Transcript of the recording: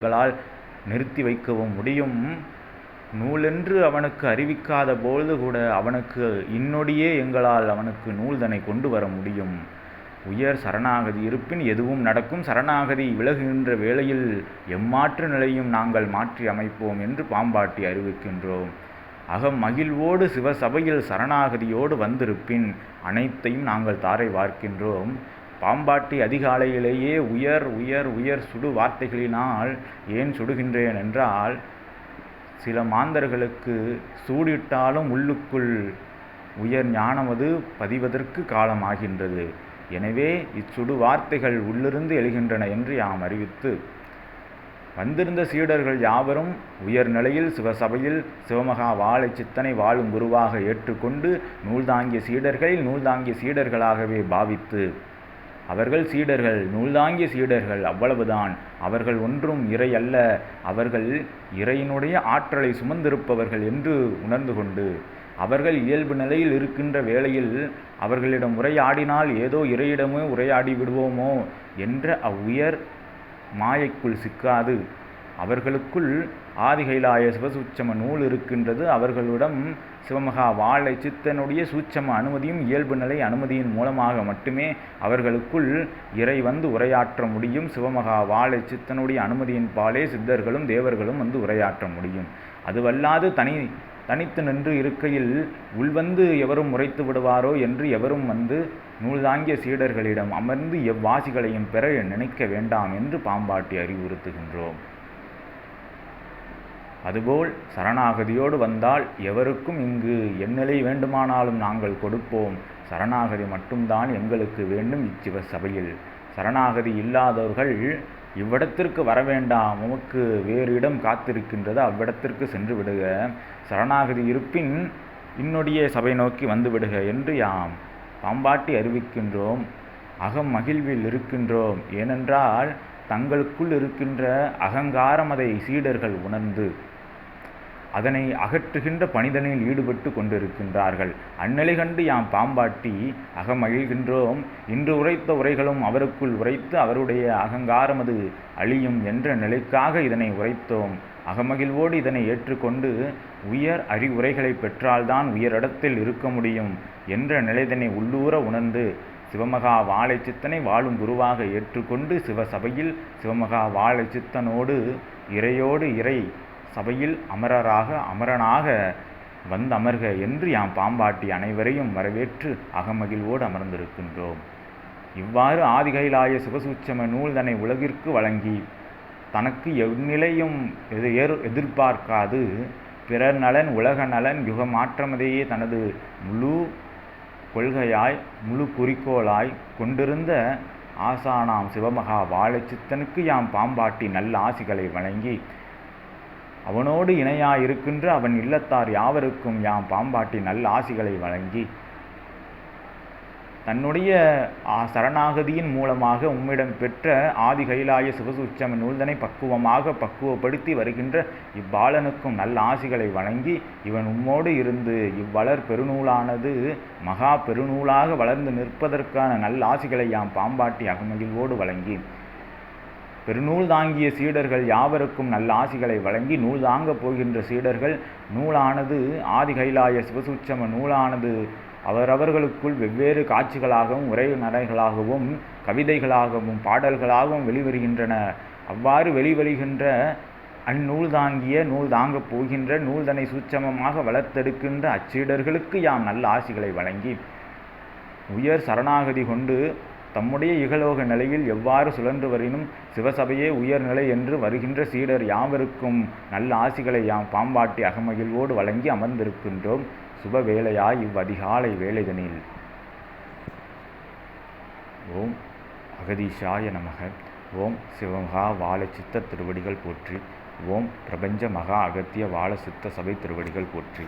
எங்களால் நிறுத்தி வைக்கவும் முடியும். நூலென்று அவனுக்கு அறிவிக்காத பொழுது கூட அவனுக்கு இன்னொடியே எங்களால் அவனுக்கு நூல்தனை கொண்டு வர முடியும். உயர் சரணாகதி இருப்பின் எதுவும் நடக்கும். சரணாகதி விலகுகின்ற வேளையில் எம்மாற்று நிலையும் நாங்கள் மாற்றி அமைப்போம் என்று பாம்பாட்டி அறிவிக்கின்றோம். அகம் மகிழ்வோடு சிவசபையில் சரணாகதியோடு வந்திருப்பின் அனைத்தையும் நாங்கள் தாரை வார்க்கின்றோம். பாம்பாட்டி அதிகாலையிலேயே உயர் உயர் உயர் சுடு வார்த்தைகளினால் ஏன் சுடுகின்றேன் என்றால் சில மாந்தர்களுக்கு சூடிட்டாலும் உள்ளுக்குள் உயர் ஞானமது பதிவதற்கு காலமாகின்றது. எனவே இச்சுடு வார்த்தைகள் உள்ளிருந்து எழுகின்றன என்று யாம் அறிவித்து வந்திருந்த சீடர்கள் யாவரும் உயர்நிலையில் சிவசபையில் சிவமகா வாழை சித்தனை வாழும் குருவாக ஏற்றுக்கொண்டு நூல்தாங்கிய சீடர்களில் நூல்தாங்கிய சீடர்களாகவே பாவித்து அவர்கள் சீடர்கள் நூல்தாங்கிய சீடர்கள் அவ்வளவுதான். அவர்கள் ஒன்றும் இறை அல்ல. அவர்கள் இறையினுடைய ஆற்றலை சுமந்திருப்பவர்கள் என்று உணர்ந்து கொண்டு அவர்கள் இயல்பு நிலையில் இருக்கின்ற வேளையில் அவர்களிடம் உரையாடினால் ஏதோ இறையிடமே உரையாடி விடுவோமோ என்ற அவ்வுயர் மாயைக்குள் சிக்காது. அவர்களுக்குள் ஆதிகைலாய சிவசூட்சம நூல் இருக்கின்றது. அவர்களிடம் சிவமகா வாழை சித்தனுடைய சூட்சம அனுமதியும் இயல்பு நிலை அனுமதியின் மூலமாக மட்டுமே அவர்களுக்குள் இறை வந்து உரையாற்ற முடியும். சிவமகா வாழை சித்தனுடைய அனுமதியின் பாலே சித்தர்களும் தேவர்களும் வந்து உரையாற்ற முடியும். அதுவல்லாது தனி தனித்து நின்று இருக்கையில் உள்வந்து எவரும் உரைத்து விடுவாரோ என்று எவரும் வந்து நூல்தாங்கிய சீடர்களிடம் அமர்ந்து எவ்வாசிகளையும் பெற நினைக்க வேண்டாம் என்று பாம்பாட்டி அறிவுறுத்துகின்றோம். அதுபோல் சரணாகதியோடு வந்தால் எவருக்கும் இங்கு எந்நிலை வேண்டுமானாலும் நாங்கள் கொடுப்போம். சரணாகதி மட்டும்தான் எங்களுக்கு வேண்டும் இச்சிவ சபையில். சரணாகதி இல்லாதவர்கள் இவ்விடத்திற்கு வர வேண்டாம். உமக்கு வேறு இடம் காத்திருக்கின்றது அவ்விடத்திற்கு சென்று விடுக. சரணாகதி இருப்பின் இன்னொடிய சபை நோக்கி வந்து விடுக என்று யாம் பாம்பாட்டி அறிவிக்கின்றோம். அகம் மகிழ்வில் இருக்கின்றோம். ஏனென்றால் தங்களுக்குள் இருக்கின்ற அகங்காரம் அதை சீடர்கள் உணர்ந்து அதனை அகற்றுகின்ற பணிதனில் ஈடுபட்டு கொண்டிருக்கின்றார்கள். அந்நிலை கண்டு யாம் பாம்பாட்டி அகமகிழ்கின்றோம். இன்று உரைத்த உரைகளும் அவருக்குள் உரைத்து அவருடைய அகங்காரம் அது அழியும் என்ற நிலைக்காக இதனை உரைத்தோம். அகமகிழ்வோடு இதனை ஏற்றுக்கொண்டு உயர் அறிவுரைகளை பெற்றால்தான் உயரிடத்தில் இருக்க முடியும் என்ற நிலைதனை உள்ளூர உணர்ந்து சிவமகா வாழை சித்தனை வாழும் குருவாக ஏற்றுக்கொண்டு சிவசபையில் சிவமகா வாழை சித்தனோடு இறையோடு இறை சபையில் அமரராக அமரனாக வந்து அமர்க என்று யாம் பாம்பாட்டி அனைவரையும் வரவேற்று அகமகிழ்வோடு அமர்ந்திருக்கின்றோம். இவ்வாறு ஆதிகைலாய சிவசூட்சம நூல் தன்னை உலகிற்கு வழங்கி தனக்கு எந்நிலையும் எது ஏர் எதிர்பார்க்காது. பிறர் நலன் உலக நலன் யுக மாற்றமதையே தனது முழு கொள்கையாய் முழு குறிக்கோளாய் கொண்டிருந்த ஆசானாம் சிவமகா வாழைச்சித்தனுக்கு யாம் பாம்பாட்டி நல்ல ஆசிகளை வழங்கி அவனோடு இணையாயிருக்கின்ற அவன் இல்லத்தார் யாவருக்கும் யாம் பாம்பாட்டி நல்ல ஆசிகளை வழங்கி தன்னுடைய சரணாகதியின் மூலமாக உம்மிடம் பெற்ற ஆதி கைலாய சிவசூட்சம நூல்தனை பக்குவமாக பக்குவப்படுத்தி வருகின்ற இவ்பாலனுக்கும் நல்ல ஆசிகளை வழங்கி இவன் உம்மோடு இருந்து இவ்வளர் பெருநூலானது மகா பெருநூலாக வளர்ந்து நிற்பதற்கான நல்ல ஆசிகளை யாம் பாம்பாட்டி அகமகிழ்வோடு வழங்கி பெருநூல் தாங்கிய சீடர்கள் யாவருக்கும் நல்ல ஆசிகளை வழங்கி நூல் தாங்கப் போகின்ற சீடர்கள் நூலானது ஆதி கைலாய சிவசூட்சம நூலானது அவரவர்களுக்குள் வெவ்வேறு காட்சிகளாகவும் உரைநடைகளாகவும் கவிதைகளாகவும் பாடல்களாகவும் வெளிவருகின்றன. அவ்வாறு வெளிவருகின்ற அந்நூல் தாங்கிய நூல் தாங்கப் போகின்ற நூல்தனை சூட்சமமாக வளர்த்தெடுக்கின்ற அச்சீடர்களுக்கு யாம் நல்ல ஆசிகளை வழங்கி உயர் சரணாகதி கொண்டு தம்முடைய இகலோக நிலையில் எவ்வாறு சுழன்று வரினும் சிவசபையே உயர்நிலை என்று வருகின்ற சீடர் யாவருக்கும் நல்ல ஆசிகளை யாம் பாம்பாட்டி அகமகிழ்வோடு வழங்கி அமர்ந்திருக்கின்றோம். சுப வேலையாய் இவ்வதிகாலை வேலைதனில் ஓம் அகதீஷாய நமக. ஓம் சிவமகா வாழ சித்த திருவடிகள் போற்றி. ஓம் பிரபஞ்ச மகா அகத்திய வாழ சித்த சபை திருவடிகள் போற்றி.